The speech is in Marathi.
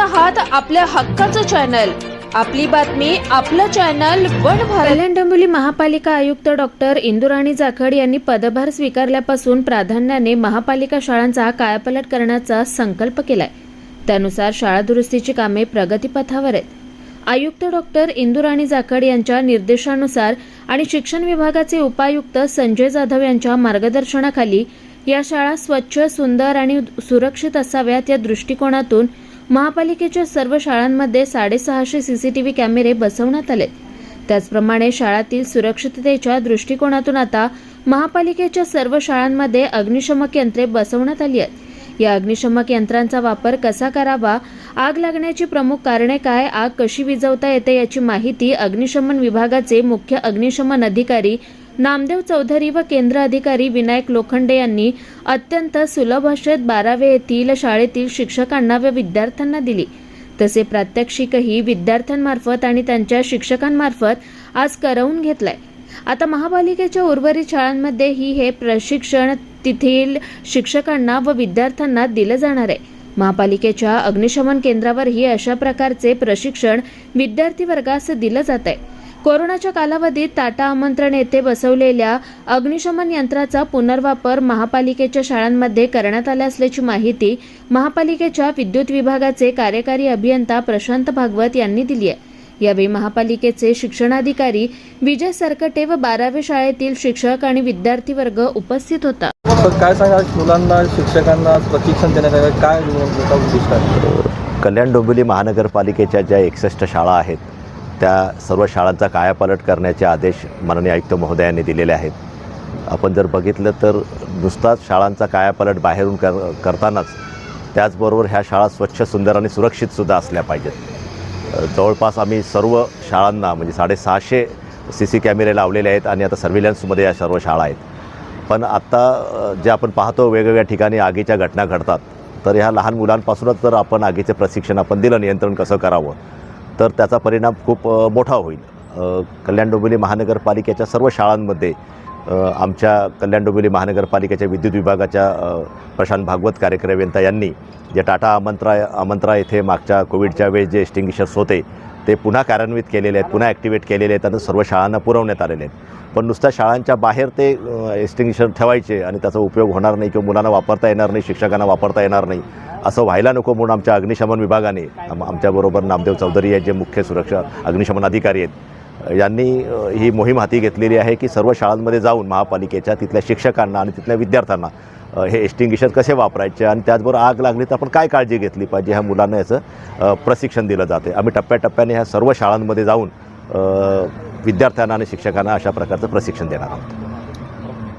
आहात आपल्या हक्काचं चॅनल. आपली बातमी आपलं चॅनल वन कल्याण डोंबिवली महापालिका आयुक्त डॉक्टर इंदुराणी जाखड यांनी पदभार स्वीकारल्यापासून प्राधान्याने महापालिका शाळांचा कायापालट करण्याचा संकल्प केलाय. त्यानुसार शाळा दुरुस्तीची कामे प्रगतीपथावर आहेत. आयुक्त डॉक्टर इंदुराणी जाखड यांच्या निर्देशानुसार आणि शिक्षण विभागाचे उपायुक्त संजय जाधव यांच्या मार्गदर्शनाखाली या शाळा स्वच्छ सुंदर आणि सुरक्षित असाव्यात या दृष्टिकोनातून महापालिकेच्या सर्व शाळांमध्ये साडेसहाशे सीसीटीव्ही कॅमेरे बसवण्यात आले. त्याचप्रमाणे शाळातील सुरक्षिततेच्या दृष्टिकोनातून आता महापालिकेच्या सर्व शाळांमध्ये अग्निशमक यंत्रे बसवण्यात आली आहेत. या अग्निशमक यंत्रांचा वापर कसा करावा आग लागण्याची प्रमुख कारणे काय आग कशी विझवता येते याची माहिती अग्निशमन विभागाचे मुख्य अग्निशमन अधिकारी नामदेव चौधरी व केंद्र अधिकारी विनायक लोखंडे यांनी अत्यंत सुलभ भाषेत बारावे येथील शाळेतील शिक्षकांना व विद्यार्थ्यांना दिली. तसे प्रात्यक्षिकही विद्यार्थ्यांमार्फत आणि त्यांच्या शिक्षकांमार्फत आज करवून घेतलंय. आता महापालिकेच्या उर्वरित शाळांमध्येही हे प्रशिक्षण तेथील शिक्षकांना व विद्यार्थ्यांना दिलं जाणार आहे. महापालिकेच्या अग्निशमन केंद्रावरही अशा प्रकारचे प्रशिक्षण विद्यार्थी वर्गास दिलं जात आहे कोरोनाच्या कालावधीत टाटा आमंत्रण येथे बसवलेल्या अग्निशमन यंत्राचा पुनर्वापर महापालिकेच्या शाळांमध्ये करण्यात आला असल्याची माहिती महापालिकेच्या विद्युत विभागाचे कार्यकारी अभियंता प्रशांत भागवत यांनी दिली आहे. यावेळी महापालिकेचे शिक्षणाधिकारी विजय सरकटे व बारावे शाळेतील शिक्षक आणि विद्यार्थी वर्ग उपस्थित होता. काय सांगा मुलांना शिक्षकांना प्रशिक्षण देण्यात आलं काय उद्दिष्ट कल्याण डोंबिवली महानगरपालिकेच्या ज्या एकसष्ट शाळा आहेत त्या सर्व शाळांचा कायापालट करण्याचे आदेश माननीय आयुक्त महोदयांनी दिलेले आहेत. आपण जर बघितलं तर नुसताच शाळांचा कायापालट बाहेरून कर करतानाच त्याचबरोबर ह्या शाळा स्वच्छ सुंदर आणि सुरक्षितसुद्धा असल्या पाहिजेत. जवळपास आम्ही सर्व शाळांना म्हणजे साडेसहाशे सी सी कॅमेरे लावलेले आहेत आणि आता सर्व्हिलन्समध्ये या सर्व शाळा आहेत. पण आत्ता जे आपण पाहतो वेगवेगळ्या ठिकाणी आगीच्या घटना घडतात तर ह्या लहान मुलांपासूनच जर आपण आगीचे प्रशिक्षण आपण दिलं नियंत्रण कसं करावं? तर त्याचा परिणाम खूप मोठा होईल. कल्याण डोंबिवली महानगरपालिकेच्या सर्व शाळांमध्ये आमच्या कल्याण डोंबिवली महानगरपालिकेच्या विद्युत विभागाच्या प्रशांत भागवत कार्यक्रमयंता यांनी जे टाटा आमंत्रा आमंत्रा येथे मागच्या कोविडच्या वेळेस जे एक्स्टिंगिशर्स होते ते पुन्हा कार्यान्वित केलेले आहेत पुन्हा ॲक्टिवेट केलेले आहेत आणि सर्व शाळांना पुरवण्यात आलेले आहेत. पण नुसत्या शाळांच्या बाहेर ते एक्स्टिंगिशर ठेवायचे आणि त्याचा उपयोग होणार नाही किंवा मुलांना वापरता येणार नाही शिक्षकांना वापरता येणार नाही असं व्हायला नको म्हणून आमच्या अग्निशमन विभागाने आम आमच्याबरोबर नामदेव चौधरी आहेत जे मुख्य सुरक्षा अग्निशमन अधिकारी आहेत यांनी ही मोहीम हाती घेतलेली आहे की सर्व शाळांमध्ये जाऊन महापालिकेच्या तिथल्या शिक्षकांना आणि तिथल्या विद्यार्थ्यांना हे एस्टिंग्विशर कसे वापरायचे आणि त्याचबरोबर आग लागली तर आपण काय काळजी घेतली पाहिजे ह्या मुलांना याचं प्रशिक्षण दिलं जाते. आम्ही टप्प्याटप्प्याने ह्या सर्व शाळांमध्ये जाऊन विद्यार्थ्यांना आणि शिक्षकांना अशा प्रकारचं प्रशिक्षण देणार आहोत.